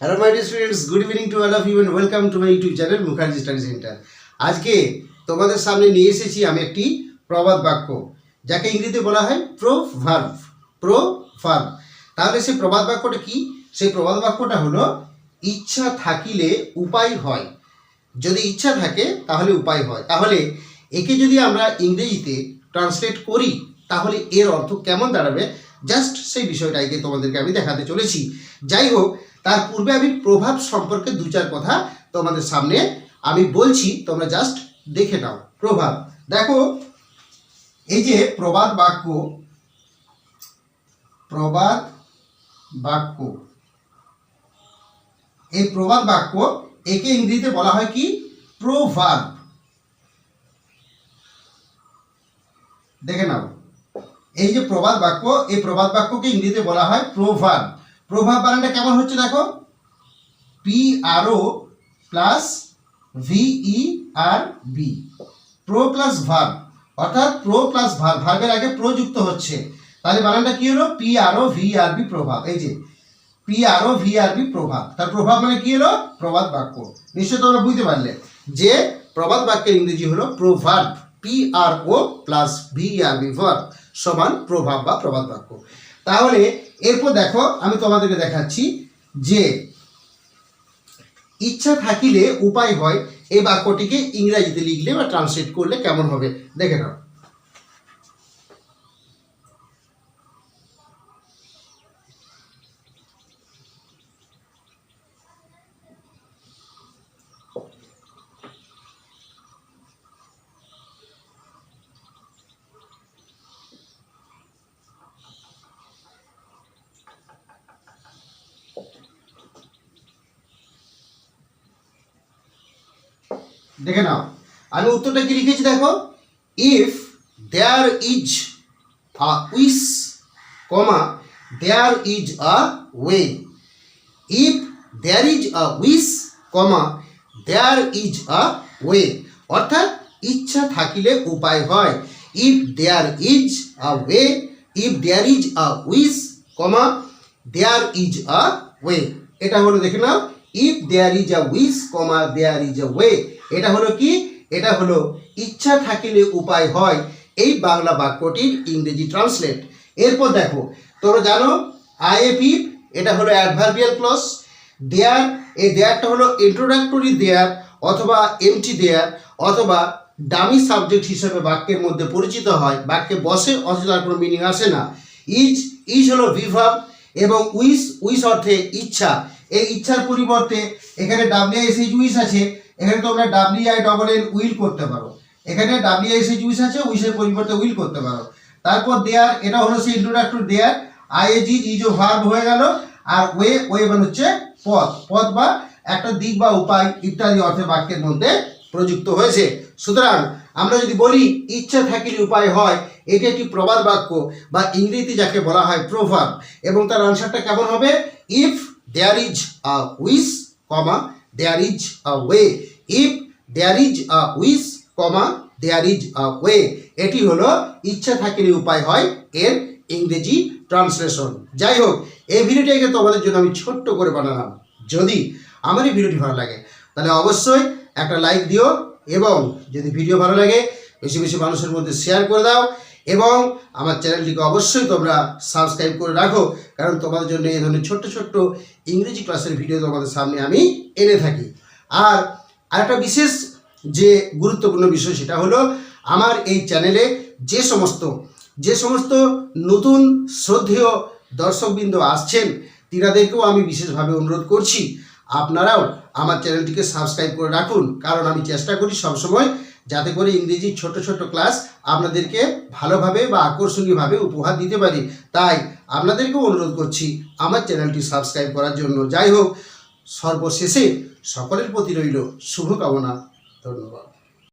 Hello my dear students good evening to all of you and welcome to my YouTube channel Mukherjee study centre আজকে তোমাদের সামনে নিয়ে এসেছি আমি একটি প্রবাদ বাক্য, যাকে ইংরেজিতে বলা হয় প্রো ভার্ভ প্রো ভার্ভ তাহলে সেই প্রবাদ বাক্যটা কি? সেই প্রবাদ বাক্যটা হলো, ইচ্ছা থাকিলে উপায় হয়। যদি ইচ্ছা থাকে, তাহলে উপায় হয়। তাহলে একে যদি আমরা ইংরেজিতে ট্রান্সলেট করি তাহলে এর অর্থ কেমন দাঁড়াবে? জাস্ট সেই বিষয়টাকে তোমাদেরকে আমি দেখাতে চলেছি। যাই হোক, তার পূর্বে আমি প্রভাব সম্পর্কে দু চার কথা তোমাদের সামনে আমি বলছি, তোমরা জাস্ট দেখে নাও। প্রভাব, দেখো, এই যে প্রবাদ বাক্য প্রবাদ বাক্য, এই প্রবাদ বাক্য একে ইংরেজিতে বলা হয় কি? প্রভাব। দেখে নাও। এই যে প্রবাদ বাক্য, এই প্রবাদ বাক্যকে ইংরেজিতে বলা হয় প্রভাব। প্রভাব বানানটা কেমন হচ্ছে দেখো? P R O plus V E R B pro plus verb অর্থাৎ প্রো প্লাস ভার্ব ভার্বের আগে প্রো যুক্ত হচ্ছে। তাহলে বানানটা কি হলো? P R O V R B প্রভাব। এই যে P R O V R B প্রভাব। তার প্রভাব মানে কি হলো? প্রবাদ বাক্য। নিশ্চয় তোমরা বুঝতে পারলে যে প্রবাদ বাক্যের ইংরেজি হলো proverb P R O plus V R B verb সমান প্রভাব বা প্রবাদ বাক্য। তাহলে এরপর দেখো, আমি তোমাদেরকে দেখাচ্ছি যে ইচ্ছা থাকিলে উপায় হয় এই বাক্যটিকে ইংরাজিতে লিখলে বা ট্রান্সলেট করলে কেমন হবে? দেখে নাও। দেখে নাও। আমি উত্তরটা কি লিখেছি দেখো? If there is a wish comma there is a way if there is a wish comma there is a way অর্থাৎ ইচ্ছা থাকিলে উপায় হয়। If there is a way if there is a wish comma there is a way এটা হলো দেখে নাও। If there is a wish comma there is a way এটা হলো কি? এটা হলো ইচ্ছা থাকিলে উপায় হয় এই বাংলা বাক্যটির ইংরেজি ট্রান্সলেট। এরপর দেখো, তোমরা জানো আইএপি এটা হলো অ্যাডভার্বিয়াল ক্লস দেয়ার এই দেয়ারটা হলো ইন্ট্রোডাক্টরি দেয়ার অথবা এমটি দেয়ার অথবা ডামি সাবজেক্ট হিসেবে বাক্যের মধ্যে পরিচিত হয়। বাক্যে বসে অথচ তার কোনো মিনিং আসে না। ইজ ইজ হলো বিভাব এবং উইস উইস অর্থে ইচ্ছা। এই ইচ্ছার পরিবর্তে এখানে ডাব্লিউআইসি উইস আছে। এখানে তোমরা ডাব্লিউআই ডবল এন উইল করতে পারো। এখানে ডাব্লিউআইসি উইস আছে উইসের পরিবর্তে উইল করতে পারো। তারপর দেয়ার এটা হলো সেই ইন্ট্রোডাক্টর দেয়ার আইএজি ইজ ও ভার্ব হয়ে গেল, আর ওয়ে ওয়ে মানে হচ্ছে পথ। পথ বা একটা দিক বা উপায় ইত্যাদি অর্থে বাক্যের মধ্যে প্রযুক্ত হয়েছে। সুতরাং আমরা যদি বলি, ইচ্ছা থাকিলে উপায় হয়, এটি একটি প্রবাদ বাক্য বা ইংরেজি যাকে বলা হয় প্রভাব এবং তার আনসারটা কেমন হবে? If there is a wish comma there is a way if there is a wish comma there is a way এটি হলো ইচ্ছা থাকিলে উপায় হয় এর ইংরেজি ট্রান্সলেশন। যাই হোক, এই ভিডিওটাকে তোমাদের জন্য আমি ছোট্ট করে বানালাম। যদি আমার এই ভিডিওটি ভালো লাগে, তাহলে অবশ্যই একটা লাইক দিও এবং যদি ভিডিও ভালো লাগে, বেশি বেশি মানুষের মধ্যে শেয়ার করে দাও। এবং আমার চ্যানেলটিকে অবশ্যই তোমরা সাবস্ক্রাইব করে রাখো, কারণ তোমাদের জন্য এই ধরনের ছোট্ট ছোট্ট ইংরেজি ক্লাসের ভিডিও তোমাদের সামনে আমি এনে থাকি। আর আরেকটা বিশেষ যে গুরুত্বপূর্ণ বিষয় সেটা হলো, আমার এই চ্যানেলে যে সমস্ত যে সমস্ত নতুন শ্রদ্ধেয় দর্শকবৃন্দ আসছেন, তিনাদেরকেও আমি বিশেষভাবে অনুরোধ করছি, আপনারাও আমার চ্যানেলটিকে সাবস্ক্রাইব করে রাখুন, কারণ আমি চেষ্টা করি সবসময় যাতে করে ইংরেজির ছোট ছোট ক্লাস আপনাদেরকে ভালোভাবে বা আকর্ষণীয়ভাবে উপহার দিতে পারি। তাই আপনাদেরকে অনুরোধ করছি আমার চ্যানেলটি সাবস্ক্রাইব করার জন্য। যাই হোক, সর্বশেষে সকলের প্রতি রইল শুভকামনা। ধন্যবাদ।